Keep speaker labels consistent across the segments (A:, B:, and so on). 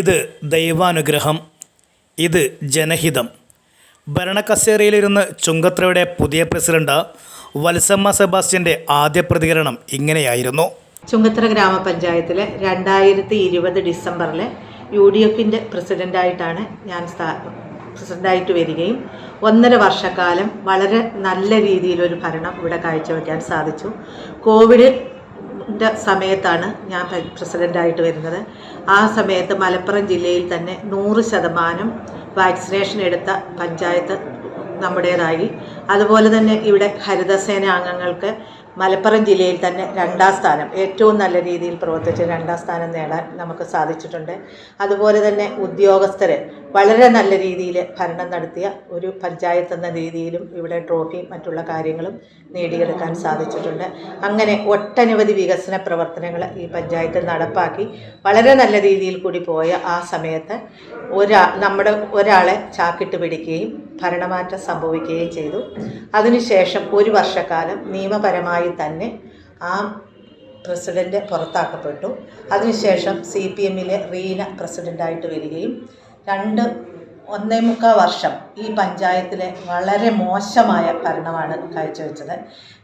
A: ഇത് ദൈവാനുഗ്രഹം ഇത് ജനഹിതം. ഭരണക്കസേരയിലിരുന്ന് ചുങ്കത്രയുടെ പുതിയ പ്രസിഡന്റ് വത്സമ്മ സെബാസ്റ്റ്യന്റെ ആദ്യ പ്രതികരണം ഇങ്ങനെയായിരുന്നു.
B: ചുങ്കത്ര ഗ്രാമപഞ്ചായത്തിലെ രണ്ടായിരത്തി ഇരുപത് ഡിസംബറിലെ യു ഡി എഫിന്റെ പ്രസിഡന്റായിട്ടാണ് ഞാൻ സ്ഥാ പ്രസിഡന്റായിട്ട് വരികയും ഒന്നര വർഷക്കാലം വളരെ നല്ല രീതിയിലൊരു ഭരണം ഇവിടെ കാഴ്ചവെക്കാൻ സാധിച്ചു. കോവിഡ് സമയത്താണ് ഞാൻ പ്രസിഡന്റായിട്ട് വരുന്നത്. ആ സമയത്ത് മലപ്പുറം ജില്ലയിൽ തന്നെ നൂറ് ശതമാനം വാക്സിനേഷൻ എടുത്ത പഞ്ചായത്ത് നമ്മുടേതായി. അതുപോലെ തന്നെ ഇവിടെ ഹരിതസേന അംഗങ്ങൾക്ക് മലപ്പുറം ജില്ലയിൽ തന്നെ രണ്ടാം സ്ഥാനം ഏറ്റവും നല്ല രീതിയിൽ പ്രവർത്തിച്ച് രണ്ടാം സ്ഥാനം നേടാൻ നമുക്ക് സാധിച്ചിട്ടുണ്ട്. അതുപോലെ തന്നെ ഉദ്യോഗസ്ഥരെ വളരെ നല്ല രീതിയിൽ ഭരണം നടത്തിയ ഒരു പഞ്ചായത്ത് എന്ന രീതിയിലും ഇവിടെ ട്രോഫിയും മറ്റുള്ള കാര്യങ്ങളും നേടിയെടുക്കാൻ സാധിച്ചിട്ടുണ്ട്. അങ്ങനെ ഒട്ടനവധി വികസന പ്രവർത്തനങ്ങൾ ഈ പഞ്ചായത്തിൽ നടപ്പാക്കി വളരെ നല്ല രീതിയിൽ കൂടി പോയ ആ സമയത്ത് ഒരാ നമ്മുടെ ഒരാളെ ചാക്കിട്ട് പിടിക്കുകയും ഭരണമാറ്റം സംഭവിക്കുകയും ചെയ്തു. അതിനുശേഷം ഒരു വർഷക്കാലം നിയമപരമായി തന്നെ ആ പ്രസിഡന്റ് പുറത്താക്കപ്പെട്ടു. അതിനുശേഷം സി പി എമ്മിലെ റീന പ്രസിഡന്റായിട്ട് വരികയും രണ്ട് ഒന്നേ മുക്കാൽ വർഷം ഈ പഞ്ചായത്തിലെ വളരെ മോശമായ ഭരണമാണ് കാഴ്ചവെച്ചത്.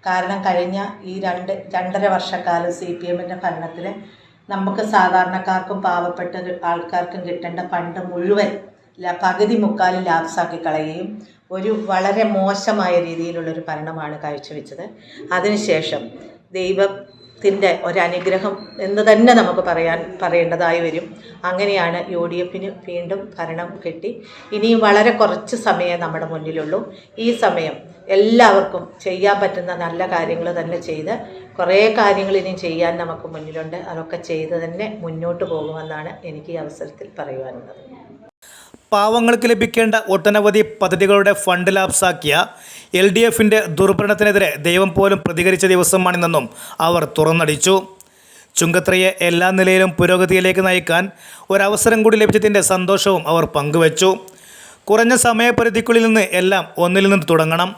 B: കാരണം കഴിഞ്ഞ ഈ രണ്ട് രണ്ടര വർഷക്കാലം സി പി എമ്മിന്റെ ഭരണത്തിൽ നമുക്ക് സാധാരണക്കാർക്കും പാവപ്പെട്ട ആൾക്കാർക്കും കിട്ടേണ്ട പണ്ട് മുഴുവൻ പകുതി മുക്കാൽ ലാപ്സാക്കി കളയുകയും ഒരു വളരെ മോശമായ രീതിയിലുള്ളൊരു ഭരണമാണ് കാഴ്ചവെച്ചത്. അതിനുശേഷം ദൈവത്തിന്റെ ഒരനുഗ്രഹം എന്ന് തന്നെ നമുക്ക് പറയാൻ പറയേണ്ടതായി വരും. അങ്ങനെയാണ് യു ഡി എഫിന് വീണ്ടും ഭരണം കിട്ടി. ഇനിയും വളരെ കുറച്ച് സമയമേ നമ്മുടെ മുന്നിലുള്ളൂ. ഈ സമയം എല്ലാവർക്കും ചെയ്യാൻ പറ്റുന്ന നല്ല കാര്യങ്ങൾ തന്നെ ചെയ്ത് കുറേ കാര്യങ്ങൾ ഇനി ചെയ്യാൻ നമുക്ക് മുന്നിലുണ്ട്. അതൊക്കെ ചെയ്ത് തന്നെ മുന്നോട്ട് പോകുമെന്നാണ് എനിക്ക് ഈ അവസരത്തിൽ പറയുവാനുള്ളത്.
A: പാവങ്ങൾക്ക് ലഭിക്കേണ്ട ഒട്ടനവധി പദ്ധതികളുടെ ഫണ്ട് ലാപ്സാക്കിയ എൽ ഡി എഫിന്റെ ദുർഭരണത്തിനെതിരെ ദൈവം പോലും പ്രതികരിച്ച ദിവസമാണിതെന്നും അവർ തുറന്നടിച്ചു. ചുങ്കത്രയെ എല്ലാ നിലയിലും പുരോഗതിയിലേക്ക് നയിക്കാൻ ഒരവസരം കൂടി ലഭിച്ചതിന്റെ സന്തോഷവും അവർ പങ്കുവച്ചു. കുറഞ്ഞ സമയപരിധിക്കുള്ളിൽ നിന്ന് എല്ലാം ഒന്നിൽ നിന്ന് തുടങ്ങണം.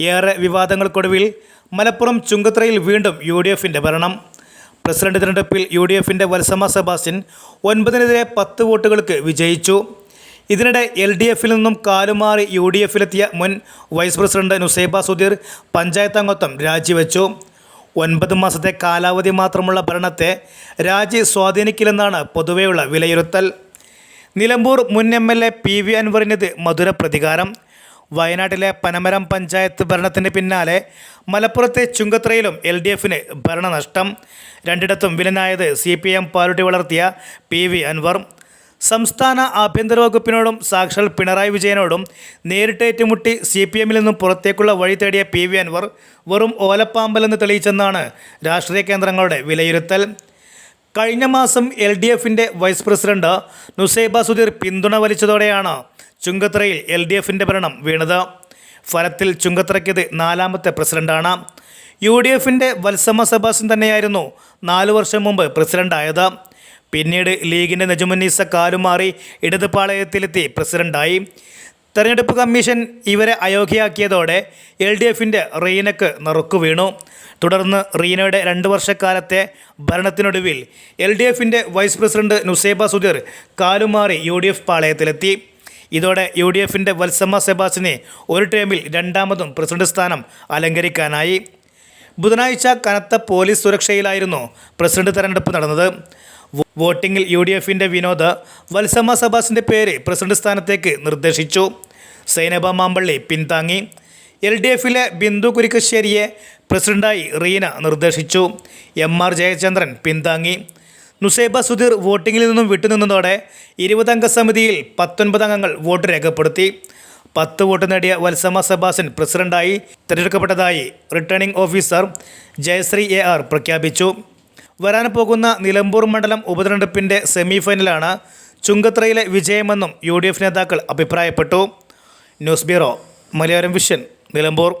A: ഏറെ വിവാദങ്ങൾക്കൊടുവിൽ മലപ്പുറം ചുങ്കത്രയിൽ വീണ്ടും യു ഡി എഫിന്റെ ഭരണം. പ്രസിഡന്റ് തിരഞ്ഞെടുപ്പിൽ യു ഡി എഫിന്റെ വത്സമ സെബാസ്റ്റ്യൻ ഒൻപതിനെതിരെ പത്ത് വോട്ടുകൾക്ക് വിജയിച്ചു. ഇതിനിടെ എൽ ഡി എഫിൽ നിന്നും കാലുമാറി യു ഡി എഫിലെത്തിയ മുൻ വൈസ് പ്രസിഡന്റ് നുസൈബ സുധീർ പഞ്ചായത്ത് അംഗത്വം രാജിവെച്ചു. ഒൻപത് മാസത്തെ കാലാവധി മാത്രമുള്ള ഭരണത്തെ രാജി സ്വാധീനിക്കില്ലെന്നാണ് പൊതുവെയുള്ള വിലയിരുത്തൽ. നിലമ്പൂർ മുൻ M L A P V അൻവറിനത് മധുര പ്രതികാരം. വയനാട്ടിലെ പനമരം പഞ്ചായത്ത് ഭരണത്തിന് പിന്നാലെ മലപ്പുറത്തെ ചുങ്കത്രയിലും എൽ ഡി എഫിന് ഭരണനഷ്ടം. രണ്ടിടത്തും വിലനായത് സി പി എം പാലുട്ടി വളർത്തിയ പി വി അൻവർ. സംസ്ഥാന ആഭ്യന്തര വകുപ്പിനോടും സാക്ഷാൽ പിണറായി വിജയനോടും നേരിട്ട് ഏറ്റുമുട്ടി സി പി എമ്മിൽ നിന്നും പുറത്തേക്കുള്ള വഴി തേടിയ പി വി അൻവർ വെറും ഓലപ്പാമ്പലെന്ന് തെളിയിച്ചെന്നാണ് രാഷ്ട്രീയ കേന്ദ്രങ്ങളുടെ വിലയിരുത്തൽ. കഴിഞ്ഞ മാസം എൽ ഡി എഫിന്റെ വൈസ് പ്രസിഡന്റ് നുസൈബ സുധീർ പിന്തുണ വലിച്ചതോടെയാണ് ചുങ്കത്രയിൽ എൽ ഡി എഫിന്റെ ഭരണം വീണത്. ഫലത്തിൽ ചുങ്കത്തറയ്ക്കിത് നാലാമത്തെ പ്രസിഡന്റാണ്. യു ഡി എഫിന്റെ വത്സമ സെബാസ്റ്റ്യൻ തന്നെയായിരുന്നു നാലു വർഷം മുമ്പ് പ്രസിഡന്റായത്. പിന്നീട് ലീഗിന്റെ നജുമുന്നീസ കാലുമാറി ഇടത് പാളയത്തിലെത്തി പ്രസിഡന്റായി. തെരഞ്ഞെടുപ്പ് കമ്മീഷൻ ഇവരെ അയോഗ്യയാക്കിയതോടെ എൽ ഡി എഫിന്റെ റീനക്ക് നറുക്കു വീണു. തുടർന്ന് റീനയുടെ രണ്ട് വർഷക്കാലത്തെ ഭരണത്തിനൊടുവിൽ എൽ ഡി എഫിന്റെ വൈസ് പ്രസിഡന്റ് നുസൈബ സുധീർ കാലുമാറി യു ഡി എഫ് പാളയത്തിലെത്തി. ഇതോടെ യു ഡി എഫിന്റെ വത്സമ്മ സെബാസിനെ ഒരു ടേമിൽ രണ്ടാമതും പ്രസിഡന്റ് സ്ഥാനം അലങ്കരിക്കാനായി. ബുധനാഴ്ച കനത്ത പോലീസ് സുരക്ഷയിലായിരുന്നു പ്രസിഡന്റ് തെരഞ്ഞെടുപ്പ് നടന്നത്. വോ- വോട്ടിങ്ങിൽ യു ഡി എഫിന്റെ വിനോദ് വത്സമ്മ സബാസിന്റെ പേര് പ്രസിഡന്റ് സ്ഥാനത്തേക്ക് നിർദ്ദേശിച്ചു. സൈനബ മാമ്പള്ളി പിന്താങ്ങി എൽ ഡി എഫിലെ ബിന്ദു കുരിക്കശ്ശേരിയെ പ്രസിഡന്റായി റീന നിർദ്ദേശിച്ചു. എം ആർ ജയചന്ദ്രൻ പിന്താങ്ങി നുസൈബ സുധീർ വോട്ടിങ്ങിൽ നിന്നും വിട്ടുനിന്നതോടെ ഇരുപതംഗ സമിതിയിൽ പത്തൊൻപത് അംഗങ്ങൾ വോട്ട് രേഖപ്പെടുത്തി. പത്ത് വോട്ട് നേടിയ വത്സമ സബാസൻ പ്രസിഡന്റായി. തിരഞ്ഞെടുക്കപ്പെട്ടതായി returning officer Jayasree A R പ്രഖ്യാപിച്ചു. വരാൻ പോകുന്ന നിലമ്പൂർ മണ്ഡലം ഉപതെരഞ്ഞെടുപ്പിന്റെ സെമിഫൈനലാണ് ചുങ്കത്രയിലെ വിജയമെന്നും യു ഡി എഫ് നേതാക്കൾ അഭിപ്രായപ്പെട്ടു. News bureau Malayalam Vision Nilambur.